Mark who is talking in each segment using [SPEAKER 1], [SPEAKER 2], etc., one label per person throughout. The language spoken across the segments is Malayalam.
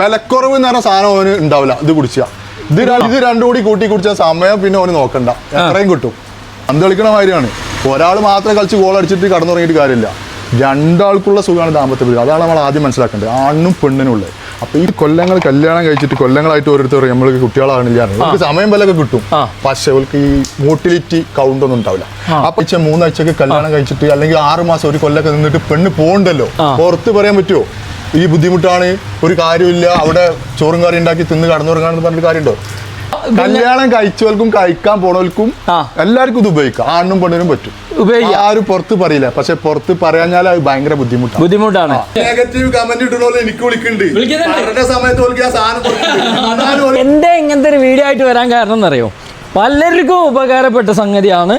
[SPEAKER 1] വിലക്കുറവ് എന്ന് പറഞ്ഞ സാധനം അവന് ഉണ്ടാവില്ല. ഇത് കുടിച്ചാ. ഇത് ഇത് രണ്ടും കൂടി കൂട്ടി കുടിച്ച സമയം പിന്നെ അവന് നോക്കണ്ട. എത്രയും കിട്ടും. പന്ത് കളിക്കണ മാതിരിയാണ്. ഒരാൾ മാത്രം കളിച്ച് ഗോൾ അടിച്ചിട്ട് കടന്നുറങ്ങിയിട്ട് കാര്യമില്ല. രണ്ടാൾക്കുള്ള സുഖമാണ് ദാമ്പത്യ ജീവിതം. അതാണ് നമ്മൾ ആദ്യം മനസ്സിലാക്കേണ്ടത്. ആണിനും പെണ്ണിനും ഉള്ളത്. അപ്പൊ ഈ കൊല്ലങ്ങൾ കല്യാണം കഴിച്ചിട്ട് കൊല്ലങ്ങളായിട്ട് ഓരോരുത്തർ നമ്മൾക്ക് കുട്ടികളാണില്ല നമുക്ക് സമയം വിലൊക്കെ കിട്ടും. പക്ഷെ അവർക്ക് ഈ മോട്ടിലിറ്റി കൗണ്ട് ഒന്നും ഉണ്ടാവില്ല. അപ്പൊ മൂന്നാഴ്ചക്ക് കല്യാണം കഴിച്ചിട്ട് അല്ലെങ്കിൽ ആറ് മാസം ഒരു കൊല്ലൊക്കെ നിന്നിട്ട് പെണ്ണ് പോകണ്ടല്ലോ. പുറത്ത് പറയാൻ പറ്റുമോ ഈ ബുദ്ധിമുട്ടാണ് ഒരു കാര്യമില്ല അവിടെ ചോറും കറി ഉണ്ടാക്കി തിന്ന് കടന്നുറങ്ങാന്ന് പറഞ്ഞിട്ട് കാര്യമുണ്ടോ? കല്യാണം കഴിച്ചവർക്കും കഴിക്കാൻ പോണവർക്കും എല്ലാവർക്കും ഇത് ഉപയോഗിക്കാം. ആണിനും പെണ്ണിനും പറ്റും.
[SPEAKER 2] ഉപയോഗിക്കാം.
[SPEAKER 1] ആരും പുറത്ത് പറയില്ല. പക്ഷെ പുറത്ത് പറയാഞ്ഞാൽ അത് ഭയങ്കര ബുദ്ധിമുട്ടാണ്.
[SPEAKER 2] ബുദ്ധിമുട്ടാണ്.
[SPEAKER 1] നെഗറ്റീവ് കമന്റ് ഇടണോലെ എനിക്ക് വിളിക്കുന്നുണ്ട്.
[SPEAKER 2] എന്റെ ഇങ്ങനത്തെ ഒരു വീഡിയോ ആയിട്ട് വരാൻ കാരണം എന്നറിയോ? പലർക്കും ഉപകാരപ്പെട്ട സംഗതിയാണ്.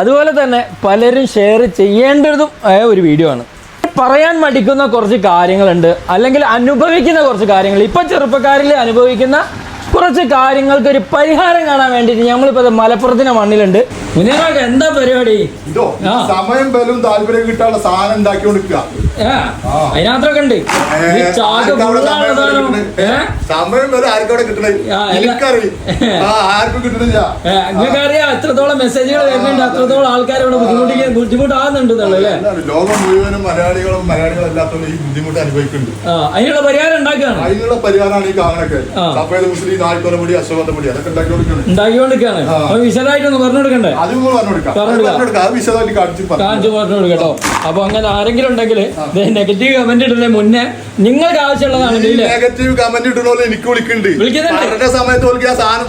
[SPEAKER 2] അതുപോലെ തന്നെ പലരും ഷെയർ ചെയ്യേണ്ടതും ആയ ഒരു വീഡിയോ ആണ്. പറയാൻ മടിക്കുന്ന കുറച്ച് കാര്യങ്ങളുണ്ട്. അല്ലെങ്കിൽ അനുഭവിക്കുന്ന കുറച്ച് കാര്യങ്ങൾ. ഇപ്പം ചെറുപ്പക്കാരിൽ അനുഭവിക്കുന്ന കുറച്ച് കാര്യങ്ങൾക്ക് ഒരു പരിഹാരം കാണാൻ വേണ്ടിയിട്ട് നമ്മളിപ്പോൾ മലപ്പുറത്തിന്റെ മണ്ണിലുണ്ട്. മുനീറാക്ക് എന്താ പരിപാടി?
[SPEAKER 1] ഇതോ സമയം ബലവും താല്പര്യം കിട്ടാനുള്ള സാധനം ഉണ്ടാക്കി കൊടുക്കുക
[SPEAKER 2] അതിനകത്തൊക്കെ ഉണ്ട്.
[SPEAKER 1] സമയം ബലം ആർക്കവിടെ കിട്ടണേ? ആർക്കും കിട്ടണില്ല
[SPEAKER 2] നിങ്ങൾക്ക് അറിയാം എത്രത്തോളം മെസ്സേജുകൾ വരുന്നുണ്ട് അത്രത്തോളം ആൾക്കാർ ഇവിടെ ബുദ്ധിമുട്ടിക്കാൻ ബുദ്ധിമുട്ടാകുന്നുണ്ട് അല്ലേ
[SPEAKER 1] ലോകം മുഴുവനും മലയാളികളും മലയാളികളല്ലാത്തവരും ഈ ബുദ്ധിമുട്ട് അനുഭവിക്കുന്നുണ്ട്.
[SPEAKER 2] അതിനുള്ള പരിഹാരം ഉണ്ടാക്കുകയാണ്.
[SPEAKER 1] അതിനുള്ള പരിഹാരമാണ് ഈ കാണൊക്കെ
[SPEAKER 2] മുസ്ലിം
[SPEAKER 1] സഫേദ് മുസ്ലിം നാൽക്കൊലമുടി മുടി അതൊക്കെ ഉണ്ടാക്കി കൊടുക്കുന്നത് ഉണ്ടാക്കി
[SPEAKER 2] കൊടുക്കുകയാണ് വിശദമായിട്ടൊന്ന് പറഞ്ഞു കൊടുക്കണ്ടേ?
[SPEAKER 1] നിങ്ങൾ പറഞ്ഞു കൊടുക്കാം കാണിച്ചു
[SPEAKER 2] കൊടുക്കട്ടോ അപ്പൊ അങ്ങനെ ആരെങ്കിലും ഉണ്ടെങ്കിൽ നെഗറ്റീവ് കമന്റ് ഇടുന്നതിന് മുന്നേ നിങ്ങൾക്ക് ആവശ്യമുള്ളതാണ്
[SPEAKER 1] നെഗറ്റീവ് കമന്റ് ഇടണോലെ എനിക്ക് വിളിക്കുന്നുണ്ട്. സാധനം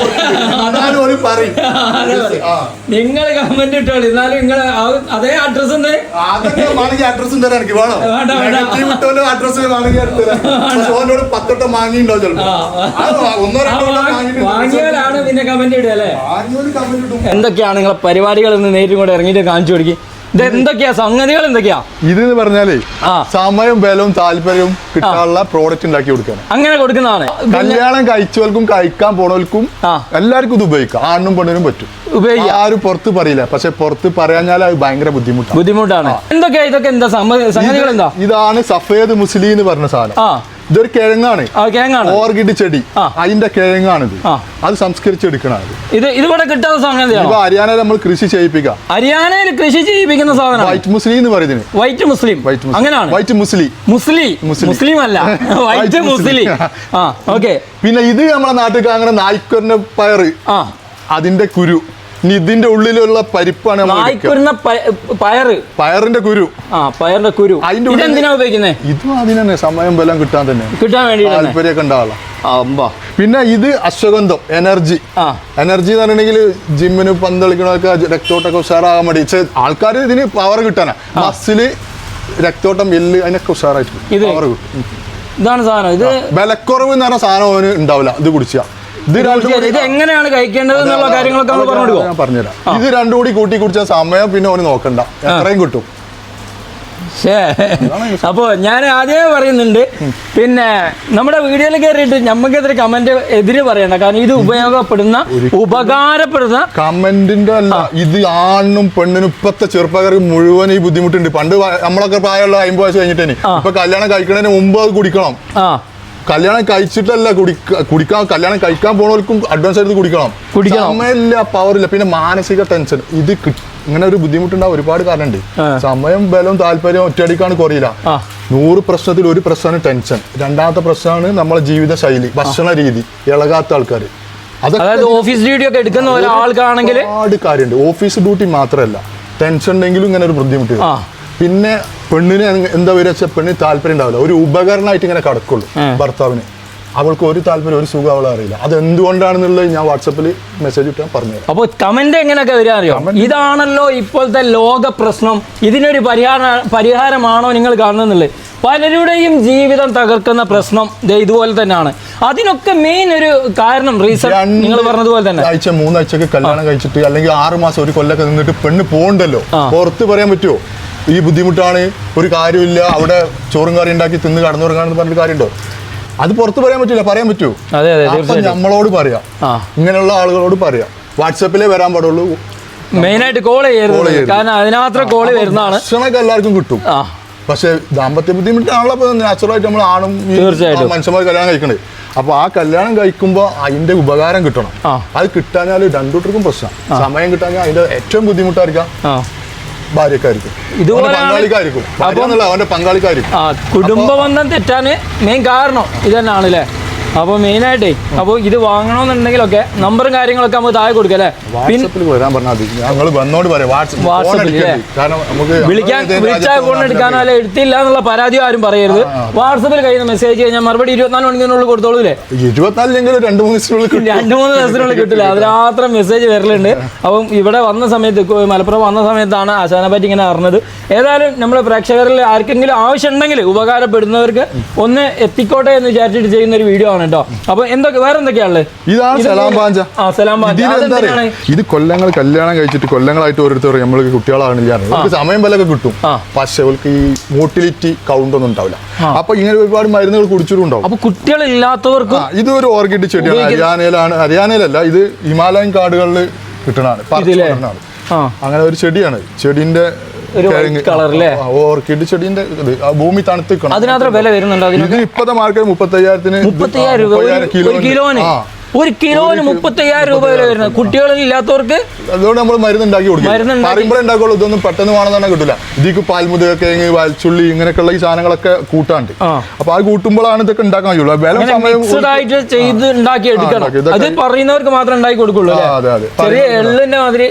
[SPEAKER 1] പറയും.
[SPEAKER 2] നിങ്ങൾ കമന്റ് ഇട്ടോളി എന്നാലും നിങ്ങൾ അതേ അഡ്രസ്
[SPEAKER 1] അഡ്രസ് എനിക്ക്. വേണോ. പത്തൊട്ടം വാങ്ങിയിട്ടുണ്ടോ ചിലപ്പോ. അത് ഒന്നോ രണ്ടോ
[SPEAKER 2] വാങ്ങിയാലാണ് പിന്നെ കമന്റ് ഇടുക അല്ലേ? എന്തൊക്കെയാണ് നിങ്ങളെ പരിപാടികൾ ഒന്ന് നേരിട്ട് കൂടെ ഇറങ്ങിയിട്ട് കാണിച്ചു കൊടുക്കി. ഇത് എന്തൊക്കെയാ? സംഗതികൾ എന്തൊക്കെയാ?
[SPEAKER 1] ഇത് പറഞ്ഞാലേ. സമയം ബലവും താല്പര്യവും കിട്ടാനുള്ള പ്രോഡക്റ്റ് ഉണ്ടാക്കി കൊടുക്കാണ്
[SPEAKER 2] അങ്ങനെ കൊടുക്കുന്നതാണ്.
[SPEAKER 1] കല്യാണം കഴിച്ചവർക്കും കഴിക്കാൻ പോണവർക്കും എല്ലാവർക്കും ഇത് ഉപയോഗിക്കാം. ആണ്ണും പെണ്ണിനും പറ്റും.
[SPEAKER 2] ഉപയോഗിക്കാം.
[SPEAKER 1] ആരും പുറത്ത് പറയില്ല. പക്ഷെ പുറത്ത് പറയാഞ്ഞാൽ അത് ഭയങ്കര ബുദ്ധിമുട്ടാണ്.
[SPEAKER 2] ബുദ്ധിമുട്ടാണ്. എന്തൊക്കെയാ ഇതൊക്കെ എന്താ? സംഗതികൾ എന്താ?
[SPEAKER 1] ഇതാണ് സഫേദ് മുസ്ലിം എന്ന് പറഞ്ഞ സാധനം. ഇതൊരു കിഴങ്ങാണ്.
[SPEAKER 2] കിഴങ്ങാണ്.
[SPEAKER 1] ഓർഗിഡ് ചെടി. അതിന്റെ കിഴങ്ങാണിത്. അത് സംസ്കരിച്ചെടുക്കണത്.
[SPEAKER 2] ഇത് ഇതിവിടെ കിട്ടാത്ത
[SPEAKER 1] സാധനം ഹരിയാനയിൽ നമ്മൾ കൃഷി ചെയ്യിപ്പിക്കാം.
[SPEAKER 2] ഹരിയാനയിൽ കൃഷി ചെയ്യിപ്പിക്കുന്ന സാധനം
[SPEAKER 1] വൈറ്റ് മുസ്ലിം എന്ന് പറയുന്നത്.
[SPEAKER 2] വൈറ്റ് മുസ്ലിം.
[SPEAKER 1] വൈറ്റ്
[SPEAKER 2] അങ്ങനെയാണ്.
[SPEAKER 1] വൈറ്റ് മുസ്ലി.
[SPEAKER 2] മുസ്ലി.
[SPEAKER 1] മുസ്ലിം.
[SPEAKER 2] അല്ല. വൈറ്റ് മുസ്ലിം. ആ ഓക്കെ.
[SPEAKER 1] പിന്നെ ഇത് നമ്മുടെ നാട്ടിൽ അങ്ങനെ നായ്ക്കൊരന്റെ പയറ്. അതിന്റെ കുരു. ഇതിന്റെ ഉള്ളിലുള്ള പരിപ്പാണ്
[SPEAKER 2] പയറ്.
[SPEAKER 1] പയറിന്റെ കുരു.
[SPEAKER 2] ആ പയറിന്റെ കുരു.
[SPEAKER 1] അതിന്റെ
[SPEAKER 2] എന്തിനാ ഉപയോഗിക്കുന്നത്
[SPEAKER 1] ഇതും അതിനെ സമയം ബലം കിട്ടാൻ തന്നെ.
[SPEAKER 2] കിട്ടാൻ വേണ്ടി
[SPEAKER 1] താല്പര്യമൊക്കെ ഉണ്ടാവുക
[SPEAKER 2] അമ്പാ
[SPEAKER 1] പിന്നെ ഇത് അശ്വഗന്ധം എനർജി.
[SPEAKER 2] ആ.
[SPEAKER 1] എനർജി എന്ന് പറഞ്ഞിട്ടുണ്ടെങ്കിൽ ജിമ്മിന് പന്ത് കളിക്കണമൊക്കെ രക്തോട്ടൊക്കെ ഉഷാറാകാൻ വേണ്ടി. ആൾക്കാർ ഇതിന് പവർ കിട്ടാനാ മസിൽ രക്തോട്ടം എല്ല് അതിനൊക്കെ ഉഷാറായിട്ട്? പവർ കിട്ടും.
[SPEAKER 2] ഇതാണ് സാധനം. ഇത്
[SPEAKER 1] ബലക്കുറവ് എന്ന് പറഞ്ഞ സാധനം ഉണ്ടാവില്ല. ഇത് കുടിച്ചാ. ഇത്
[SPEAKER 2] എങ്ങനെയാണ് കഴിക്കേണ്ടത് എന്നുള്ള കാര്യങ്ങളൊക്കെ നമ്മൾ പറഞ്ഞു
[SPEAKER 1] ഞാൻ പറഞ്ഞുതരാം. ഇത് രണ്ടും കൂടി കൂട്ടി കുടിച്ച സമയം പിന്നെ ഓന് നോക്കണ്ട. എത്രയും കിട്ടും.
[SPEAKER 2] അപ്പോൾ ഞാൻ ആദ്യമേ പറയുന്നുണ്ട് പിന്നെ നമ്മുടെ വീഡിയോയിൽ കയറിയിട്ട് നമുക്കെതിരെ കമന്റ് എതിര് പറയണ്ട. കാരണം ഇത് ഉപയോഗപ്പെടുന്ന ഉപകാരപ്പെടുന്ന
[SPEAKER 1] കമന്റിന്റെ അല്ല ഇത് ആണിനും പെണ്ണിനും ഇപ്പത്തെ ചെറുപ്പക്കാർക്ക് മുഴുവൻ ഈ ബുദ്ധിമുട്ടുണ്ട്. പണ്ട് നമ്മളൊക്കെ പ്രായമുള്ള അമ്പത് വയസ്സ് കഴിഞ്ഞിട്ടേ. ഇപ്പൊ കല്യാണം കഴിക്കുന്നതിന് മുമ്പ് അത് കുടിക്കണം.
[SPEAKER 2] ആ.
[SPEAKER 1] കല്യാണം കഴിച്ചിട്ടല്ല കുടിക്ക കുടിക്കാൻ കല്യാണം കഴിക്കാൻ പോണവർക്കും അഡ്വാൻസ് ആയിട്ട് കുടിക്കണം. സമയമില്ല പവറില്ല പിന്നെ മാനസിക ടെൻഷൻ ഇത് ഇങ്ങനെ ഒരു ബുദ്ധിമുട്ടുണ്ടാവും ഒരുപാട് കാരണമുണ്ട്. സമയം ബലവും താല്പര്യവും ഒറ്റയടിക്കാണ് കുറയില്ല. നൂറ് പ്രശ്നത്തിൽ ഒരു പ്രശ്നമാണ് ടെൻഷൻ രണ്ടാമത്തെ പ്രശ്നമാണ് നമ്മളെ ജീവിത ശൈലി ഭക്ഷണ രീതി ഇളകാത്ത ആൾക്കാർ
[SPEAKER 2] അതായത് ഓഫീസ് ഡ്യൂട്ടി ഒക്കെ എടുക്കുന്ന ഒരാൾക്കാണെങ്കിൽ
[SPEAKER 1] ഒരുപാട് കാര്യമുണ്ട് ഓഫീസ് ഡ്യൂട്ടി മാത്രമല്ല. ടെൻഷൻ ഉണ്ടെങ്കിലും ഇങ്ങനെ ഒരു ബുദ്ധിമുട്ട്. പിന്നെ പെണ്ണിന് എന്താ വരിക വെച്ചാൽ പെണ്ണിന് താല്പര്യം ഉണ്ടാവില്ല. ഒരു ഉപകരണമായിട്ട് ഇങ്ങനെ കടക്കുള്ളൂ. ഭർത്താവിന്. അവൾക്ക് ഒരു താല്പര്യം ഒരു സുഖം അവളെ അറിയില്ല. അത് എന്തുകൊണ്ടാണെന്നുള്ളത് ഞാൻ വാട്സപ്പിൽ മെസ്സേജ് ഇട്ടാൽ പറഞ്ഞു
[SPEAKER 2] അപ്പോൾ കമന്റ് എങ്ങനെയൊക്കെ വരിക അറിയോ? ഇതാണല്ലോ ഇപ്പോഴത്തെ ലോക പ്രശ്നം. ഇതിനൊരു പരിഹാര പരിഹാരമാണോ നിങ്ങൾ കാണുന്നുള്ളത് പലരുടെയും ജീവിതം തകർക്കുന്ന പ്രശ്നം ഇതുപോലെ തന്നെയാണ്. അതിനൊക്കെ മെയിൻ ഒരു കാരണം റീസൺ നിങ്ങൾ പറഞ്ഞതുപോലെ തന്നെ.
[SPEAKER 1] ആഴ്ച മൂന്നാഴ്ചക്ക് കല്യാണം കഴിച്ചിട്ട് അല്ലെങ്കിൽ ആറ് മാസം ഒരു കൊല്ലൊക്കെ നിന്നിട്ട് പെണ്ണ് പോകണ്ടല്ലോ. പുറത്ത് പറയാൻ പറ്റുമോ ഈ ബുദ്ധിമുട്ടാണ് ഒരു കാര്യമില്ല അവിടെ ചോറും കറി ഉണ്ടാക്കി തിന്ന് കടന്നുറങ്ങാന്ന് പറഞ്ഞ കാര്യമുണ്ടോ? അത് പുറത്ത് പറയാൻ പറ്റില്ല പറയാൻ പറ്റുമോ
[SPEAKER 2] അതെ
[SPEAKER 1] അപ്പൊ നമ്മളോട് പറയാം. ഇങ്ങനെയുള്ള ആളുകളോട് പറയാം. വാട്സപ്പിലേ വരാൻ പാടുള്ളൂ.
[SPEAKER 2] മെയിനായിട്ട് കോൾ
[SPEAKER 1] Call
[SPEAKER 2] ചെയ്യരുത്. കാരണം കോൾ വരുന്നതാണ്
[SPEAKER 1] ഭക്ഷണമൊക്കെ എല്ലാവർക്കും കിട്ടും. പക്ഷെ ദാമ്പത്യ ബുദ്ധിമുട്ടാണല്ലോ അപ്പോൾ നാച്ചുറലായിട്ട് നമ്മൾ ആണും
[SPEAKER 2] തീർച്ചയായിട്ടും.
[SPEAKER 1] മനുഷ്യന്മാർ കല്യാണം കഴിക്കണേ. അപ്പൊ ആ കല്യാണം കഴിക്കുമ്പോൾ അതിന്റെ ഉപകാരം കിട്ടണം. അത് കിട്ടാഞ്ഞാൽ രണ്ടുകൂട്ടർക്കും പ്രശ്നം. സമയം കിട്ടാഞ്ഞാൽ അതിന്റെ ഏറ്റവും ബുദ്ധിമുട്ടായിരിക്കാം. ഭാര്യക്കായിരിക്കും അവന്റെ പങ്കാളിക്കായിരിക്കും അവന്റെ
[SPEAKER 2] ആ കുടുംബബന്ധം തെറ്റാന് മെയിൻ കാരണം ഇതന്നെ അല്ലേ അപ്പോൾ മെയിനായിട്ടേ അപ്പോൾ ഇത് വാങ്ങണമെന്നുണ്ടെങ്കിലൊക്കെ നമ്പറും കാര്യങ്ങളൊക്കെ നമുക്ക് താഴെ കൊടുക്കല്ലേ അല്ലേ? വിളിക്കാൻ വിളിച്ചാൽ ഫോൺ എടുക്കാനോ അല്ലെ എടുത്തില്ല എന്നുള്ള പരാതി ആരും പറയരുത്. വാട്സപ്പിൽ കഴിയുന്ന മെസ്സേജ് കഴിഞ്ഞാൽ മറുപടി ഇരുപത്തിനാല് മണിക്കൂറിനുള്ളിൽ കൊടുത്തോളൂല്ലേ
[SPEAKER 1] ഇരുപത്തിനാലിലെങ്കിലും രണ്ട് മൂന്ന്.
[SPEAKER 2] രണ്ട് മൂന്ന് ദിവസത്തിനുള്ളിൽ കിട്ടില്ല. അതിനാത്രം മെസ്സേജ് വരലുണ്ട്. അപ്പം ഇവിടെ വന്ന സമയത്ത് മലപ്പുറം വന്ന സമയത്താണ് ആശാനെ പറ്റി ഇങ്ങനെ അറിഞ്ഞത്. ഏതായാലും നമ്മുടെ പ്രേക്ഷകരിൽ ആർക്കെങ്കിലും ആവശ്യമുണ്ടെങ്കിൽ ഉപകാരപ്പെടുന്നവർക്ക് ഒന്ന് എത്തിക്കോട്ടെ എന്ന് വിചാരിച്ചിട്ട് ചെയ്യുന്ന ഒരു വീഡിയോ ആണ് കേട്ടോ അപ്പൊ എന്തൊക്കെ വേറെ എന്തൊക്കെയാണുള്ളത്
[SPEAKER 1] ഇതാണ്
[SPEAKER 2] ഇത്
[SPEAKER 1] സലാം പാഞ്ച.
[SPEAKER 2] ആ സലാം പാഞ്ച.
[SPEAKER 1] എന്താ ഇത് കൊല്ലങ്ങൾ കല്യാണം കഴിച്ചിട്ട് കൊല്ലങ്ങളായിട്ട് ഓരോരുത്തർ നമ്മൾക്ക് കുട്ടികളാണില്ല സമയം വിലൊക്കെ കിട്ടും. പക്ഷെ അവർക്ക് ഈ മോട്ടിലിറ്റി കൗണ്ട് ഒന്നും ഉണ്ടാവില്ല. അപ്പൊ ഇങ്ങനെ ഒരുപാട് മരുന്നുകൾ കുടിച്ചിട്ടുണ്ടാവും.
[SPEAKER 2] അപ്പൊ കുട്ടികളില്ലാത്തവർക്ക്
[SPEAKER 1] ഇത് ഒരു ഓർക്കിഡ് ചെടിയാണ്. ഹരിയാനയിലാണ്. ഹരിയാനയിലല്ല ഇത് ഹിമാലയൻ കാടുകളിൽ.
[SPEAKER 2] ആ.
[SPEAKER 1] അങ്ങനെ ഒരു ചെടിയാണ്. ചെടിന്റെ
[SPEAKER 2] ഒരു
[SPEAKER 1] ഓർക്കിഡ് ചെടിന്റെ ഭൂമി തണുത്ത്.
[SPEAKER 2] അതിനത്ര വില വരുന്നുണ്ടോ അതിന്
[SPEAKER 1] ഇത് ഇപ്പത്തെ മാർക്കറ്റ് മുപ്പത്തയ്യായിരത്തിന്
[SPEAKER 2] മുപ്പത്തയ്യായിരം രൂപ. ഒരു- കിലോന് മുപ്പത്തി അയ്യായിരം രൂപ വില വരുന്നത്. കുട്ടികളിൽ ഇല്ലാത്തവർക്ക്
[SPEAKER 1] അതുകൊണ്ട് നമ്മൾ മരുന്ന് ഉണ്ടാക്കി കൊടുക്കും
[SPEAKER 2] മരുന്നുണ്ടാക്കി-
[SPEAKER 1] പറയുമ്പോഴേ ഉണ്ടാക്കുള്ളൂ. ഇതൊന്നും പെട്ടെന്ന് വേണമെന്നാണ് കിട്ടില്ല ഇതിക്ക് പാൽമുതക കിഴങ്ങ് വാൽച്ചുള്ളി ഇങ്ങനെയൊക്കെയുള്ള ഈ സാധനങ്ങളൊക്കെ കൂട്ടാണ്ട്.
[SPEAKER 2] ആ.
[SPEAKER 1] അപ്പൊ അത് കൂട്ടുമ്പോഴാണ് ഇതൊക്കെ ഉണ്ടാക്കാൻ കഴിയുള്ളൂ. വില
[SPEAKER 2] ആയിട്ട് ചെയ്ത് ഉണ്ടാക്കി എടുക്കണം. അത് പറയുന്നവർക്ക് മാത്രം ഉണ്ടാക്കി കൊടുക്കുള്ളൂ
[SPEAKER 1] അതെ അതെ.
[SPEAKER 2] ചെറിയ എള്ളിന്റെ മാതിരി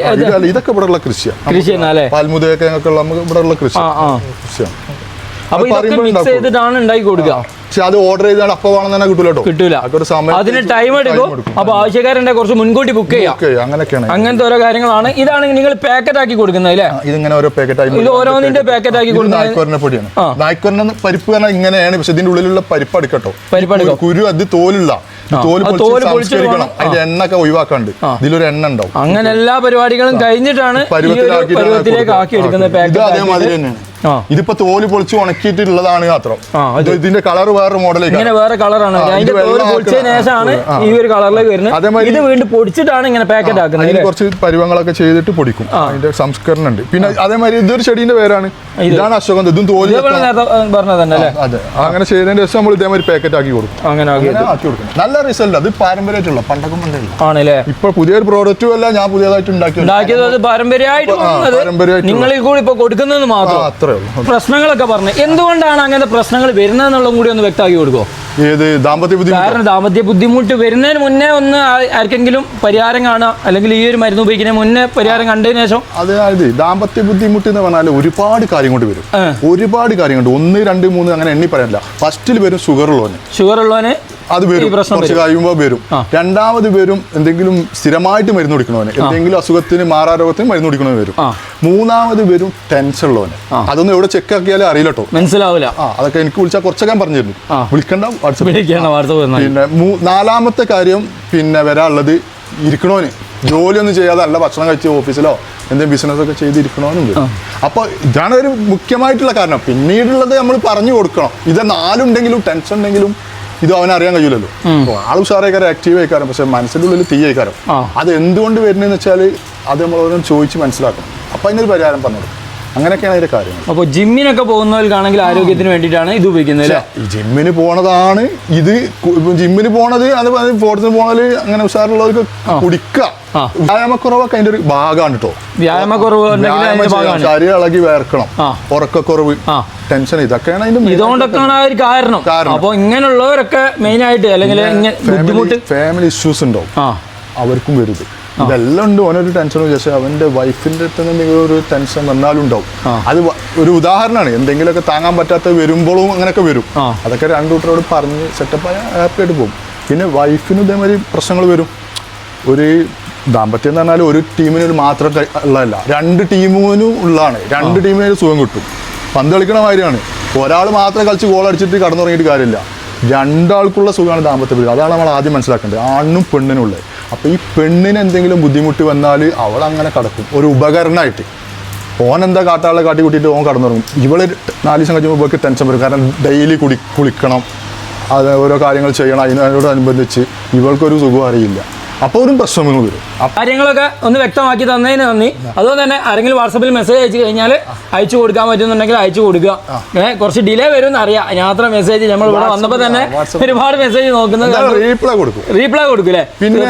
[SPEAKER 1] ഇതൊക്കെ ഇവിടെ ഉള്ള കൃഷിയാണ്.
[SPEAKER 2] കൃഷി തന്നെ
[SPEAKER 1] പാൽമുതക കിഴങ്ങൊക്കെ ഉള്ള നമുക്ക് ഇവിടെ ഉള്ള കൃഷി.
[SPEAKER 2] ആ ആ.
[SPEAKER 1] കൃഷിയാണ്.
[SPEAKER 2] അപ്പൊ ഇതൊക്കെ മിക്സ്. ചെയ്തിട്ടാണ് ഉണ്ടാക്കി കൊടുക്കുക.
[SPEAKER 1] പക്ഷെ അത് ഓർഡർ ചെയ്താൽ അപ്പൊ വേണം തന്നെ കിട്ടൂല കേട്ടോ.
[SPEAKER 2] കിട്ടൂല. അതിന് ടൈം എടുക്കും. അപ്പൊ ആവശ്യക്കാരുണ്ടെ കുറച്ച് മുൻകൂട്ടി ബുക്ക് ചെയ്യാം.
[SPEAKER 1] അങ്ങനെയൊക്കെയാണ്
[SPEAKER 2] അങ്ങനത്തെ ഓരോ കാര്യങ്ങളാണ്. ഇതാണ് നിങ്ങൾ പാക്കറ്റ് ആക്കി കൊടുക്കുന്നത് അല്ലേ?
[SPEAKER 1] ഇതിങ്ങനെ ഓരോ പാക്കറ്റ് ആയി
[SPEAKER 2] ഇത് ഓരോന്നിന്റെ പാക്കറ്റ് ആക്കി കൊടുക്കുന്നത്.
[SPEAKER 1] പൊടിയാണ്.
[SPEAKER 2] ആ.
[SPEAKER 1] പരിപ്പ് പറഞ്ഞാൽ ഇങ്ങനെയാണ്. പക്ഷെ ഇതിന്റെ ഉള്ളിലുള്ള പരിപ്പ് അടുക്കട്ടോ.
[SPEAKER 2] പരിപ്പ്
[SPEAKER 1] കുരു അത്
[SPEAKER 2] തോലുള്ള
[SPEAKER 1] തോൽ
[SPEAKER 2] പൊളിച്ചെടുക്കണം.
[SPEAKER 1] അതിന്റെ എണ്ണൊക്കെ ഒഴിവാക്കാണ്ട്. ഇതിലൊരു എണ്ണ ഉണ്ടാവും.
[SPEAKER 2] അങ്ങനെ എല്ലാ പരിപാടികളും കഴിഞ്ഞിട്ടാണ് പരുവത്തിലേക്ക് ആക്കി എടുക്കുന്ന
[SPEAKER 1] ഇത് അതേമാതിരി
[SPEAKER 2] പാക്കറ്റ്
[SPEAKER 1] തന്നെയാണ്. ഇതിപ്പോ തോൽ പൊളിച്ച് ഉണക്കിയിട്ടുള്ളതാണ് മാത്രം. ഇതിന്റെ കളർ വേറെ മോഡലേക്ക്
[SPEAKER 2] വേറെ കളറാണ് അതിന്റെ തോൽ
[SPEAKER 1] വെള്ളം
[SPEAKER 2] ശേഷമാണ്. ഈ ഒരു കളറിലേക്ക് വരുന്നത്.
[SPEAKER 1] അതേമാതിരി-
[SPEAKER 2] ഇത് വീണ്ടും പൊടിച്ചിട്ടാണ് ഇങ്ങനെ പാക്കറ്റ് ആക്കുന്നത്
[SPEAKER 1] അതിന് കുറച്ച് പരുവങ്ങളൊക്കെ ചെയ്തിട്ട് പൊടിക്കും. അതിന്റെ സംസ്കരണം ഉണ്ട്. പിന്നെ അതേമാതിരി ഇതൊരു ചെടീന്റെ പേരാണ്. ഇതാണ് അശോകം. ഇതും
[SPEAKER 2] തോൽ
[SPEAKER 1] അതെ. അങ്ങനെ ചെയ്തതിന് ശേഷം നമ്മൾ ഇതേമാതിരി പാക്കറ്റ് ആക്കി കൊടുക്കും.
[SPEAKER 2] അങ്ങനെ ആക്കി
[SPEAKER 1] കൊടുക്കും. നല്ല റിസൾട്ട് അത് പാരമ്പര്യമായിട്ടുള്ള പണ്ടൊക്കെ
[SPEAKER 2] ആണല്ലേ?
[SPEAKER 1] ഇപ്പൊ പുതിയൊരു പ്രോഡക്റ്റും അല്ല ഞാൻ പുതിയതായിട്ട് ഉണ്ടാക്കി
[SPEAKER 2] ഉണ്ടാക്കിയത് പാരമ്പര്യമായിട്ട് നിങ്ങളിൽ കൂടി ഇപ്പൊ കൊടുക്കുന്നത് മാത്രം.
[SPEAKER 1] അത്രേ ഉള്ളൂ
[SPEAKER 2] പ്രശ്നങ്ങളൊക്കെ പറഞ്ഞു. എന്തുകൊണ്ടാണ് അങ്ങനത്തെ പ്രശ്നങ്ങൾ വരുന്നതെന്നുള്ളതും കൂടി ഒന്ന് വ്യക്തമാക്കി കൊടുക്കുമോ
[SPEAKER 1] ഏത് ദാമ്പത്യ ബുദ്ധിമുട്ട്?
[SPEAKER 2] കാരണം ദാമ്പത്യ ബുദ്ധിമുട്ട് വരുന്നതിന് മുന്നേ ഒന്ന് ആർക്കെങ്കിലും പരിഹാരം കാണുക അല്ലെങ്കിൽ ഈ ഒരു മരുന്ന് ഉപയോഗിക്കുന്നതിന് മുന്നേ പരിഹാരം കണ്ടതിന് ശേഷം
[SPEAKER 1] അതായത് ദാമ്പത്യ ബുദ്ധിമുട്ട് എന്ന് പറഞ്ഞാൽ ഒരുപാട് കാര്യം കൊണ്ട് വരും. ഒരുപാട് കാര്യം കൊണ്ട് ഒന്ന് രണ്ട് മൂന്ന് അങ്ങനെ എണ്ണി പറയാനില്ല ഫസ്റ്റിൽ വരും ഷുഗർ ഉള്ളവന്
[SPEAKER 2] ഷുഗർ ഉള്ളവന്
[SPEAKER 1] അത് വരും. കുറച്ച് കഴിയുമ്പോൾ വരും. രണ്ടാമത് വരും എന്തെങ്കിലും സ്ഥിരമായിട്ട് മരുന്ന് കുടിക്കണവന്. എന്തെങ്കിലും അസുഖത്തിന് മാറാരോഗത്തിന് മരുന്ന് കുടിക്കണവന് വരും. മൂന്നാമത് വരും ടെൻഷൻ ഉള്ളവന്. അതൊന്നും എവിടെ ചെക്ക് ആക്കിയാലേ അറിയില്ല കേട്ടോ
[SPEAKER 2] മനസ്സിലാവില്ല
[SPEAKER 1] ആ അതൊക്കെ എനിക്ക് വിളിച്ചാൽ കുറച്ചൊക്കെ
[SPEAKER 2] പറഞ്ഞിരുന്നു.
[SPEAKER 1] വിളിക്കണ്ട വാട്സപ്പ്. പിന്നെ നാലാമത്തെ കാര്യം പിന്നെ വരാനുള്ളത് ഇരിക്കണോന് ജോലിയൊന്നും ചെയ്യാതെ നല്ല ഭക്ഷണം കഴിച്ച് ഓഫീസിലോ എന്തെങ്കിലും ബിസിനസ് ഒക്കെ ചെയ്ത് ഇരിക്കണോനും അപ്പോൾ ഇതാണ് ഒരു മുഖ്യമായിട്ടുള്ള കാരണം. പിന്നീടുള്ളത് നമ്മൾ പറഞ്ഞു കൊടുക്കണം. ഇത് നാലുണ്ടെങ്കിലും ടെൻഷൻ ഉണ്ടെങ്കിലും ഇത് അവൻ അറിയാൻ കഴിയില്ലല്ലോ. ആളും ആൾ ഉഷാറേക്കാരം ആക്റ്റീവ് ആയിക്കാരം പക്ഷെ മനസ്സിന്റെ ഉള്ളിൽ തീ ആയിക്കാരം അത് എന്തുകൊണ്ട് വരുന്നതെന്ന് വെച്ചാൽ അത് നമ്മൾ ഓരോന്നും ചോദിച്ച് മനസ്സിലാക്കണം. അപ്പം അതിനൊരു പരിഹാരം പറഞ്ഞു. അങ്ങനെയൊക്കെയാണ് അതിന്റെ കാര്യങ്ങൾ.
[SPEAKER 2] അപ്പോൾ ജിമ്മിനൊക്കെ പോകുന്നവർക്കാണെങ്കിൽ ആരോഗ്യത്തിന് വേണ്ടിയിട്ടാണ് ഇത് ഉപയോഗിക്കുന്നത് അല്ലേ?
[SPEAKER 1] ജിമ്മിന് പോണതാണ് ഇത് ജിമ്മിന് പോണത് അത് ഫോർത്തിന് പോണത് അങ്ങനെ ഉഷാറുള്ളവർക്ക് കുടിക്കുക.
[SPEAKER 2] ആ.
[SPEAKER 1] വ്യായാമക്കുറവൊക്കെ അതിന്റെ ഒരു ഭാഗമാണ് കേട്ടോ
[SPEAKER 2] വ്യായാമക്കുറവ്
[SPEAKER 1] ശരീരം ഇളകി വേർക്കണം. ഉറക്കക്കുറവ് ടെൻഷൻ ഇതൊക്കെയാണ് അതിന്റെ main
[SPEAKER 2] ഇതുകൊണ്ടൊക്കെയാണ് ആ ഒരു കാരണം. അപ്പോൾ ഇങ്ങനെയുള്ളവരൊക്കെ മെയിൻ ആയിട്ട് അല്ലെങ്കിൽ ബുദ്ധിമുട്ട്
[SPEAKER 1] ഫാമിലി ഇഷ്യൂസ് ഉണ്ടാവും.
[SPEAKER 2] ആ.
[SPEAKER 1] അവർക്കും വരുത് ഇതെല്ലാം ഉണ്ട്. ഓനൊരു ടെൻഷൻ വിചാരിച്ചാൽ അവന്റെ വൈഫിന്റെ അടുത്ത് എന്തെങ്കിലും ഒരു ടെൻഷൻ വന്നാലും ഉണ്ടാവും അത് ഒരു ഉദാഹരണമാണ്. എന്തെങ്കിലുമൊക്കെ താങ്ങാൻ പറ്റാത്ത വരുമ്പോഴും അങ്ങനെയൊക്കെ വരും. അതൊക്കെ രണ്ടു കൂട്ടരോട് പറഞ്ഞ് സെറ്റപ്പ് ആയ ഹാപ്പി ആയിട്ട് പോകും പിന്നെ വൈഫിന് ഇതേമാതിരി പ്രശ്നങ്ങൾ വരും. ഒരു ദാമ്പത്യം എന്ന് പറഞ്ഞാൽ ഒരു ടീമിന് ഒരു മാത്രം ഉള്ളതല്ല. രണ്ട് ടീമിനും ഉള്ളതാണ്. രണ്ട് ടീമിന് സുഖം കിട്ടും. പന്ത് കളിക്കണ മാതിരിയാണ്. ഒരാൾ മാത്രം കളിച്ച് ഗോൾ അടിച്ചിട്ട് കടന്നുറങ്ങിയിട്ട് കാര്യമില്ല. രണ്ടാൾക്കുള്ള സുഖമാണ് ദാമ്പത്യ ബന്ധം അതാണ് നമ്മൾ ആദ്യം മനസ്സിലാക്കേണ്ടത്. ആണിനും പെണ്ണിനും ഉള്ളത്. അപ്പോൾ ഈ പെണ്ണിന് എന്തെങ്കിലും ബുദ്ധിമുട്ട് വന്നാൽ അവൾ അങ്ങനെ കടക്കും. ഒരു ഉപകരണമായിട്ട് ഓൻ എന്താ കാട്ടാളെ കാട്ടി കൂട്ടിയിട്ട് ഓൻ കടന്നുറങ്ങും. ഇവൾ നാല് ദിവസം കഴിയുമ്പോൾ ഇവൾക്ക് ടെൻഷൻ വരും. കാരണം ഡെയിലി കുടി കുളിക്കണം. അത് ഓരോ കാര്യങ്ങൾ ചെയ്യണം. അതിനോടനുബന്ധിച്ച് ഇവൾക്കൊരു സുഖം അറിയില്ല. അപ്പോൾ ഒരു പ്രശ്നങ്ങൾ വരും
[SPEAKER 2] കാര്യങ്ങളൊക്കെ ഒന്ന് വ്യക്തമാക്കി തന്നതിന് നന്ദി. അതുപോലെ തന്നെ ആരെങ്കിലും വാട്സപ്പിൽ മെസ്സേജ് അയച്ചു കഴിഞ്ഞാൽ അയച്ചു കൊടുക്കാൻ പറ്റുന്നുണ്ടെങ്കിൽ അയച്ചു കൊടുക്കുക. ഏഹ് കുറച്ച് ഡിലേ വരും എന്നറിയാം യാത്ര മെസ്സേജ് നമ്മൾ ഇവിടെ വന്നപ്പോൾ തന്നെ ഒരുപാട് മെസ്സേജ് നോക്കുന്നത്
[SPEAKER 1] റീപ്ലൈ കൊടുക്കും.
[SPEAKER 2] റീപ്ലൈ കൊടുക്കൂലേ
[SPEAKER 1] പിന്നെ